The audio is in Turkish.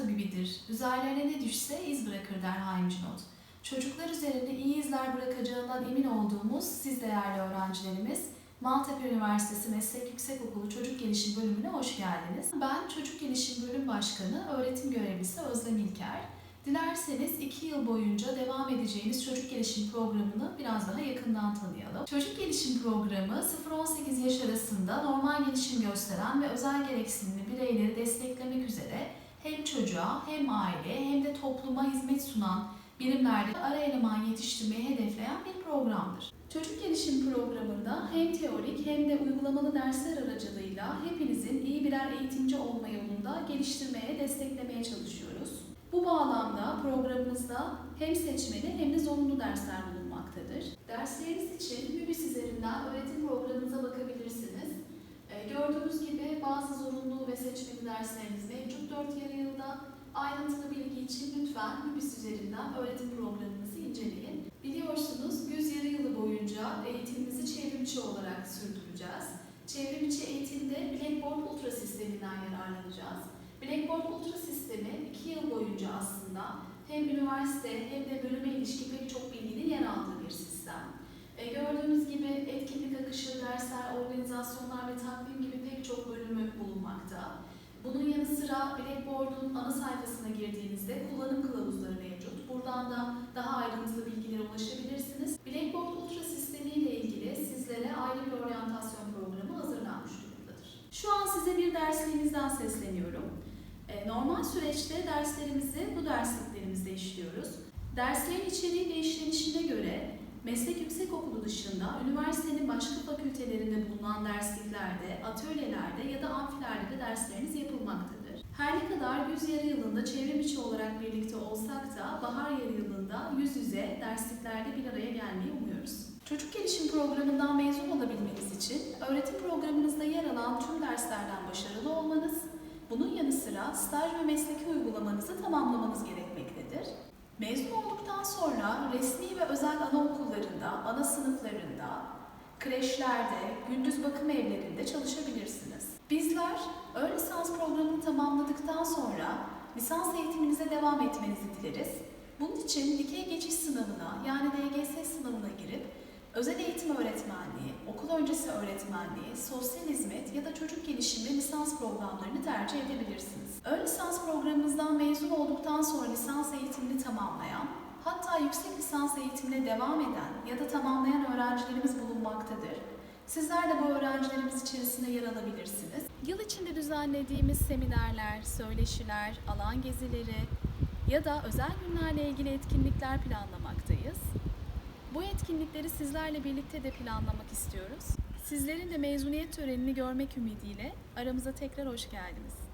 tabibidir. Üzerlerine ne düşse iz bırakır der Haim Cunot. Çocuklar üzerinde iyi izler bırakacağından emin olduğumuz siz değerli öğrencilerimiz, Maltepe Üniversitesi Meslek Yüksekokulu Çocuk Gelişim Bölümüne hoş geldiniz. Ben Çocuk Gelişim Bölüm Başkanı, öğretim görevlisi Özlem İlker. Dilerseniz 2 yıl boyunca devam edeceğiniz çocuk gelişim programını biraz daha yakından tanıyalım. Çocuk gelişim programı 0-18 yaş arasında normal gelişim gösteren ve özel gereksinimli bireyleri desteklemek üzere hem çocuğa hem aile hem de topluma hizmet sunan birimlerde ara eleman yetiştirmeyi hedefleyen bir programdır. Çocuk gelişim programında hem teorik hem de uygulamalı dersler aracılığıyla hepinizin iyi birer eğitimci olma yolunda geliştirmeye, desteklemeye çalışıyoruz. Bu bağlamda programımızda hem seçmeli hem de zorunlu dersler bulunmaktadır. Dersleriniz için Hübis üzerinden öğretim programınıza bakabilirsiniz. Ee, Gördüğünüz gibi bazı zorunlu dersleriniz mevcut 4 yarı yılda. Ayrıntılı bilgi için lütfen Hübis üzerinden öğretim programınızı inceleyin. Biliyorsunuz 100 yarı yılı boyunca eğitimimizi çevrimiçi olarak sürdüreceğiz. Çevrimiçi eğitimde Blackboard Ultra sisteminden yararlanacağız. Blackboard Ultra sistemi 2 yıl boyunca aslında hem üniversite hem de bölüme ilişkin pek çok bilginin yer aldığı bir sistem. E, gördüğünüz gibi etkinlik akışı, dersler, organizasyonlar ve takvim gibi pek çok bölümü bulunmakta. Bunun yanı sıra Blackboard'un ana sayfasına girdiğinizde kullanım kılavuzları mevcut. Buradan da daha ayrıntılı bilgilere ulaşabilirsiniz. Blackboard Ultra sistemi ile ilgili sizlere ayrı bir oryantasyon programı hazırlanmış durumdadır. Şu an size bir dersliğimizden sesleniyorum. E, Normal süreçte derslerimizi bu dersliklerimizde işliyoruz. Derslerin içeriği ve işlenişine göre meslek yüksekokulu dışında üniversitenin başka fakültelerinde dersliklerde, atölyelerde ya da amfilerde de dersleriniz yapılmaktadır. Her ne kadar yüz yarı yılında çevrim içi olarak birlikte olsak da bahar yarı yılında yüz yüze dersliklerde bir araya gelmeyi umuyoruz. Çocuk gelişim programından mezun olabilmeniz için öğretim programınızda yer alan tüm derslerden başarılı olmanız, bunun yanı sıra staj ve mesleki uygulamanızı tamamlamanız gerekmektedir. Mezun olduktan sonra resmi ve özel anaokullarında, ana sınıflarında, kreşlerde, gündüz bakım evlerinde çalışabilirsiniz. Bizler ön lisans programını tamamladıktan sonra lisans eğitiminize devam etmenizi dileriz. Bunun için dikey geçiş sınavına yani DGS sınavına girip özel eğitim öğretmenliği, okul öncesi öğretmenliği, sosyal hizmet ya da çocuk gelişimi lisans programlarını tercih edebilirsiniz. Ön lisans programımızdan mezun olduktan sonra lisans eğitimini tamamlayan, hatta yüksek lisans eğitimine devam eden ya da tamamlayan öğrencilerimiz bulunmaktadır. Sizler de bu öğrencilerimiz içerisinde yer alabilirsiniz. Yıl içinde düzenlediğimiz seminerler, söyleşiler, alan gezileri ya da özel günlerle ilgili etkinlikler planlamaktayız. Bu etkinlikleri sizlerle birlikte de planlamak istiyoruz. Sizlerin de mezuniyet törenini görmek ümidiyle aramıza tekrar hoş geldiniz.